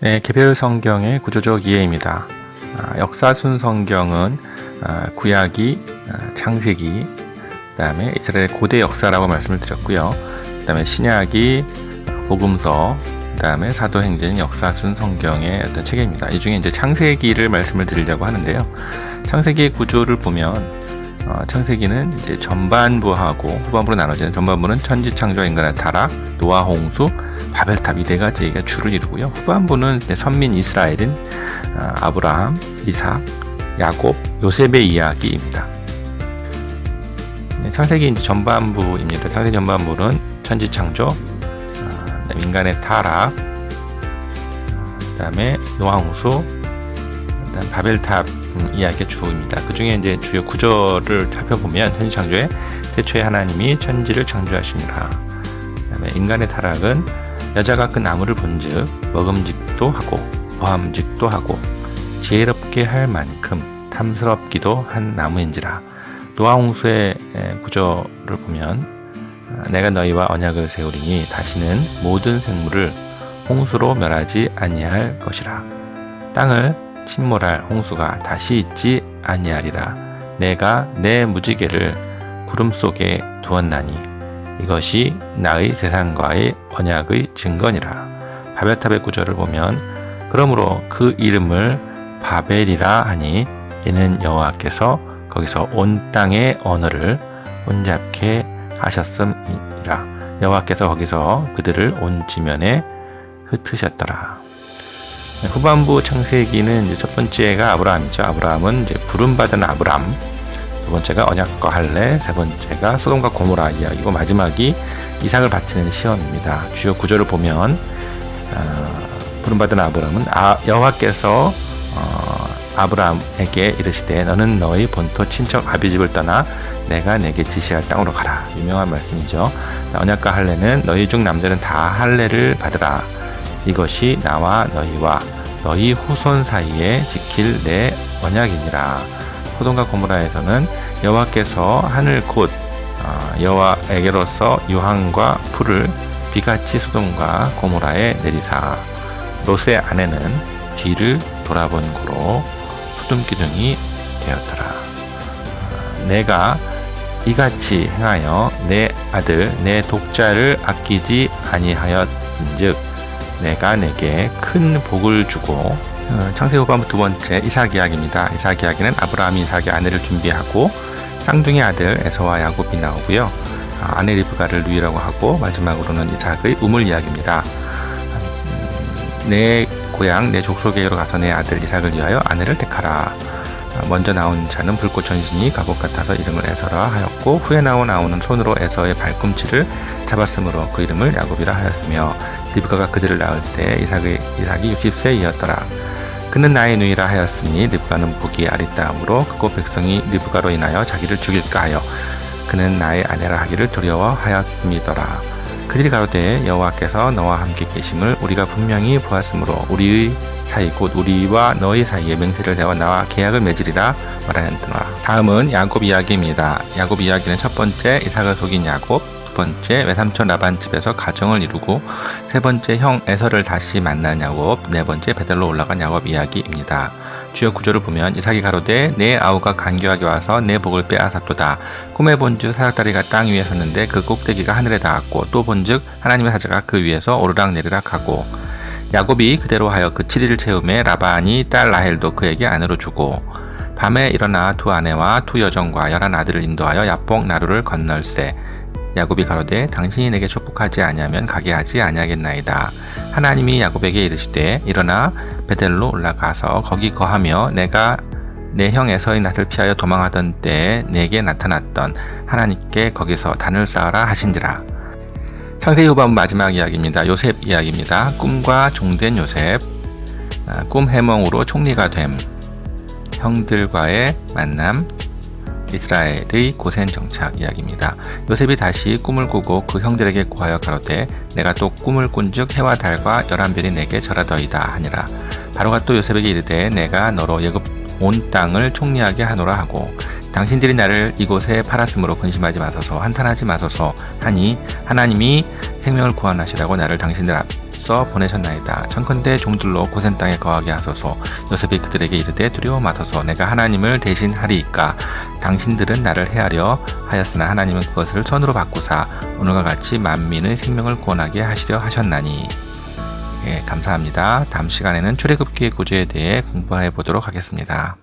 네, 개별 성경의 구조적 이해입니다. 아, 역사순 성경은 아, 구약이 아, 창세기, 그다음에 이스라엘 고대 역사라고 말씀을 드렸고요. 그다음에 신약이 복음서, 그다음에 사도행전 역사순 성경의 어떤 체계입니다. 이 중에 이제 창세기를 말씀을 드리려고 하는데요. 창세기의 구조를 보면 어, 창세기는 이제 전반부하고 후반부로 나눠지는 전반부는 천지 창조 인간의 타락, 노아 홍수, 바벨탑 이 네 가지가 주를 이루고요. 후반부는 선민 이스라엘인 어, 아브라함, 이삭, 야곱, 요셉의 이야기입니다. 네, 창세기 전반부입니다. 창세기 전반부는 천지 창조, 어, 그다음에 인간의 타락, 그다음에 노아 홍수, 그다음 바벨탑 음, 이야기의 주입니다. 그 중에 이제 주요 구조를 살펴보면 천지 창조에 태초에 하나님이 천지를 창조하시니라. 그다음에 인간의 타락은 여자가 그 나무를 본즉 먹음직도 하고 보함직도 하고 지혜롭게 할 만큼 탐스럽기도 한 나무인지라. 노아 홍수의 구조를 보면 아, 내가 너희와 언약을 세우리니 다시는 모든 생물을 홍수로 멸하지 아니할 것이라. 땅을 침몰할 홍수가 다시 있지 아니하리라. 내가 내 무지개를 구름 속에 두었나니 이것이 나의 세상과의 언약의 증거니라. 바벨탑의 구절을 보면 그러므로 그 이름을 바벨이라 하니 이는 여호와께서 거기서 온 땅의 언어를 온잡게 하셨음이라. 여호와께서 거기서 그들을 온 지면에 흩으셨더라. 네, 후반부 창세기는 첫 번째가 아브라함이죠. 아브라함은 이제 부름받은 아브람. 두 번째가 언약과 할례, 세 번째가 소돔과 고모라 이야기고 마지막이 이삭을 바치는 시험입니다. 주요 구조를 보면 어, 부름받은 아브람은 아, 여호와께서 어, 아브라함에게 이르시되 너는 너희 본토 친척 아비집을 떠나 내가 내게 지시할 땅으로 가라. 유명한 말씀이죠. 언약과 할례는 너희 중 남자는 다 할례를 받으라. 이것이 나와 너희와 너희 후손 사이에 지킬 내 언약이니라. 소돔과 고모라에서는 여호와께서 하늘 곧 어, 여호와에게로서 유황과 풀을 비같이 소돔과 고모라에 내리사 롯의 아내는 뒤를 돌아본 고로 소돔 기둥이 되었더라. 어, 내가 이같이 행하여 내 아들 내 독자를 아끼지 아니하였은즉 내가 내게 큰 복을 주고 어, 창세기 후반부 두 번째 이삭 이야기입니다. 이삭 이야기는 아브라함이 이삭의 아내를 준비하고 쌍둥이 아들 에서와 야곱이 나오고요. 아, 아내 리브가를 누이라고 하고 마지막으로는 이삭의 우물 이야기입니다. 음, 내 고향 내 족속에게로 가서 내 아들 이삭을 위하여 아내를 택하라. 아, 먼저 나온 자는 불꽃 전신이 갑옷 같아서 이름을 에서라 하였고 후에 나온 아우는 손으로 에서의 발꿈치를 잡았으므로 그 이름을 야곱이라 하였으며 리브가가 그들을 낳을 때 이삭의 이삭이 60세이었더라. 그는 나의 누이라 하였으니 리브가는 보기에 아리따움으로 그곳 백성이 리브가로 인하여 자기를 죽일까 하여 그는 나의 아내라 하기를 두려워하였음이더라. 그들이 가로되 여호와께서 너와 함께 계심을 우리가 분명히 보았으므로 우리의 사이 곧 우리와 너희 사이에 맹세를 대어 나와 계약을 맺으리라 말하였더라. 다음은 야곱 이야기입니다. 야곱 이야기는 첫 번째 이삭을 속인 야곱, 두 번째 외삼촌 라반 집에서 가정을 이루고 세 번째 형 에서를 다시 만난 야곱, 네 번째 베델로 올라간 야곱 이야기입니다. 주요 구조를 보면 이삭이 가로되 내 아우가 간교하게 와서 내 복을 빼앗았도다. 꿈에 본즉 사닥다리가 땅 위에 섰는데 그 꼭대기가 하늘에 닿았고 또 본즉 하나님의 사자가 그 위에서 오르락 내리락 하고 야곱이 그대로 하여 그 7일을 채움에 라반이 딸 라헬도 그에게 아내로 주고 밤에 일어나 두 아내와 두 여종과 열한 아들을 인도하여 야복 나루를 건널세 야곱이 가로되 당신이 내게 축복하지 아니하면 가게 하지 아니하겠나이다. 하나님이 야곱에게 이르시되 일어나 베델로 올라가서 거기 거하며 내가 내 형 에서의 낯을 피하여 도망하던 때에 내게 나타났던 하나님께 거기서 단을 쌓아라 하신지라. 창세기 후반부 마지막 이야기입니다. 요셉 이야기입니다. 꿈과 종된 요셉, 아, 꿈 해몽으로 총리가 됨, 형들과의 만남, 이스라엘의 고센 정착 이야기입니다. 요셉이 다시 꿈을 꾸고 그 형들에게 고하여 가로되 내가 또 꿈을 꾼즉 해와 달과 열한 별이 내게 절하더이다 하니라. 바로가 또 요셉에게 이르되 내가 너로 예굽 온 땅을 총리하게 하노라 하고 당신들이 나를 이곳에 팔았으므로 근심하지 마소서 한탄하지 마소서 하니 하나님이 생명을 구원하시라고 나를 당신들 앞애 써 보내셨나이다. 청컨대 종들로 고센 땅에 거하게 하소서. 요셉이 그들에게 이르되 두려워 마소서. 내가 하나님을 대신하리이까. 당신들은 나를 헤아려 하였으나 하나님은 그것을 선으로 바꾸사 오늘과 같이 만민의 생명을 구원하게 하시려 하셨나니. 예, 감사합니다. 다음 시간에는 출애굽기의 구조에 대해 공부해 보도록 하겠습니다.